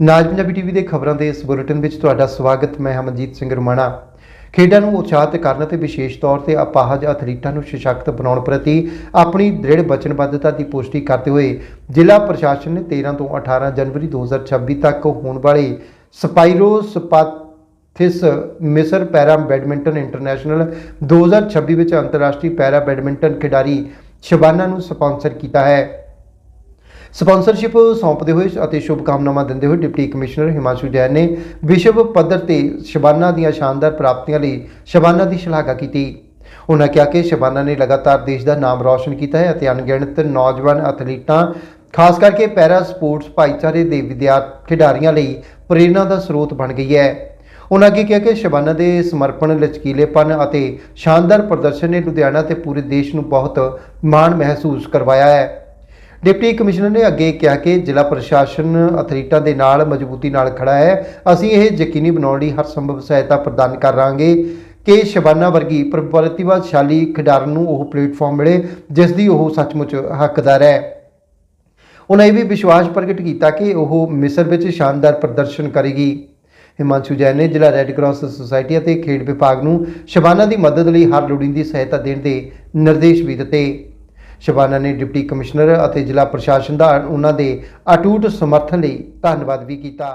ਨਾਜ Punjabi TV ਦੇ ਖਬਰਾਂ ਦੇ ਇਸ ਬੁਲੇਟਿਨ ਵਿੱਚ ਤੁਹਾਡਾ ਸਵਾਗਤ, ਮੈਂ ਹਮਨਜੀਤ ਸਿੰਘ ਰਮਾਣਾ। ਖੇਡਾਂ ਨੂੰ ਉਤਸ਼ਾਹਿਤ ਕਰਨ ਅਤੇ ਵਿਸ਼ੇਸ਼ ਤੌਰ ਤੇ ਅਪਾਹਜ ਐਥਲੀਟਾਂ ਨੂੰ ਸਸ਼ਕਤ ਬਣਾਉਣ ਪ੍ਰਤੀ ਆਪਣੀ ਦ੍ਰਿੜ ਵਚਨਬੱਧਤਾ ਦੀ ਪੁਸ਼ਟੀ ਕਰਦੇ ਹੋਏ ਜ਼ਿਲ੍ਹਾ ਪ੍ਰਸ਼ਾਸਨ ਨੇ 13 ਤੋਂ 18 ਜਨਵਰੀ 2026 ਤੱਕ ਹੋਣ ਵਾਲੇ ਸਪਾਈਰੋ ਸਪਾਥਿਸ ਮਿਸਰ ਪੈਰਾ ਬੈਡਮਿੰਟਨ ਇੰਟਰਨੈਸ਼ਨਲ 2026 ਵਿੱਚ ਅੰਤਰਰਾਸ਼ਟਰੀ ਪੈਰਾ ਬੈਡਮਿੰਟਨ ਖਿਡਾਰੀ ਸ਼ਬਾਨਾ ਨੂੰ ਸਪਾਂਸਰ ਕੀਤਾ ਹੈ। ਸਪਾਂਸਰਸ਼ਿਪ ਸੌਂਪਦੇ ਹੋਏ ਅਤੇ ਸ਼ੁਭਕਾਮਨਾਵਾਂ ਦਿੰਦੇ ਹੋਏ ਡਿਪਟੀ ਕਮਿਸ਼ਨਰ ਹਿਮਾਂਸ਼ੂ ਜੈਨ ਨੇ ਵਿਸ਼ਵ ਪੱਧਰ ਤੇ ਸ਼ਬਾਨਾ ਦੀਆਂ ਸ਼ਾਨਦਾਰ ਪ੍ਰਾਪਤੀਆਂ ਲਈ ਸ਼ਬਾਨਾ ਦੀ ਸ਼ਲਾਘਾ ਕੀਤੀ। ਉਹਨਾਂ ਕਿਹਾ ਕਿ ਸ਼ਬਾਨਾ ਨੇ ਲਗਾਤਾਰ ਦੇਸ਼ ਦਾ ਨਾਮ ਰੌਸ਼ਨ ਕੀਤਾ ਹੈ ਅਤੇ ਅਣਗਿਣਤ ਨੌਜਵਾਨ ਐਥਲੀਟਾਂ ਖਾਸ ਕਰਕੇ ਪੈਰਾ ਸਪੋਰਟਸ ਭਾਈਚਾਰੇ ਦੇ ਵਿਦਿਆਰਥੀ ਖਿਡਾਰੀਆਂ ਲਈ ਪ੍ਰੇਰਣਾ ਦਾ ਸਰੋਤ ਬਣ ਗਈ ਹੈ। ਉਹਨਾਂ ਅੱਗੇ ਕਿਹਾ ਕਿ ਸ਼ਬਾਨਾ ਦੇ ਸਮਰਪਣ, ਲਚਕੀਲੇਪਨ ਅਤੇ ਸ਼ਾਨਦਾਰ ਪ੍ਰਦਰਸ਼ਨ ਨੇ ਲੁਧਿਆਣਾ ਤੇ ਪੂਰੇ ਦੇਸ਼ ਨੂੰ ਬਹੁਤ ਮਾਣ ਮਹਿਸੂਸ ਕਰਵਾਇਆ ਹੈ। ਡਿਪਟੀ ਕਮਿਸ਼ਨਰ ਨੇ ਅੱਗੇ ਕਿਹਾ ਕਿ ਜ਼ਿਲ੍ਹਾ ਪ੍ਰਸ਼ਾਸਨ ਅਥਲੀਟਾਂ ਦੇ ਨਾਲ ਮਜ਼ਬੂਤੀ ਨਾਲ ਖੜਾ ਹੈ। ਅਸੀਂ ਇਹ ਯਕੀਨੀ ਬਣਾਉਣ ਲਈ ਹਰ ਸੰਭਵ ਸਹਾਇਤਾ ਪ੍ਰਦਾਨ ਕਰਾਂਗੇ ਕਿ ਸ਼ਬਾਨਾ ਵਰਗੀ ਪ੍ਰਤੀਭਾਸ਼ਾਲੀ ਖਿਡਾਰਨ ਨੂੰ ਉਹ ਪਲੇਟਫਾਰਮ ਮਿਲੇ, ਜਿਸ ਦੀ ਉਹ ਸੱਚਮੁੱਚ ਹੱਕਦਾਰ ਹੈ। ਉਹਨਾਂ ਇਹ ਵੀ ਵਿਸ਼ਵਾਸ ਪ੍ਰਗਟ ਕੀਤਾ ਕਿ ਉਹ ਮਿਸਰ ਵਿੱਚ ਸ਼ਾਨਦਾਰ ਪ੍ਰਦਰਸ਼ਨ ਕਰੇਗੀ। ਹਿਮਾਂਸ਼ੂ ਜੈਨ ਨੇ ਜ਼ਿਲ੍ਹਾ ਰੈੱਡ ਕਰਾਸ ਸੁਸਾਇਟੀ ਅਤੇ ਖੇਡ ਵਿਭਾਗ ਨੂੰ ਸ਼ਬਾਨਾ ਦੀ ਮਦਦ ਲਈ ਹਰ ਲੋੜੀਂਦੀ ਸਹਾਇਤਾ ਦੇਣ ਦੇ ਨਿਰਦੇਸ਼ ਵੀ ਦਿੱਤੇ। ਸ਼ਬਾਨਾ ਨੇ ਡਿਪਟੀ ਕਮਿਸ਼ਨਰ ਅਤੇ ਜ਼ਿਲ੍ਹਾ ਪ੍ਰਸ਼ਾਸਨ ਦਾ ਉਹਨਾਂ ਦੇ ਅਟੂਟ ਸਮਰਥਨ ਲਈ ਧੰਨਵਾਦ ਵੀ ਕੀਤਾ।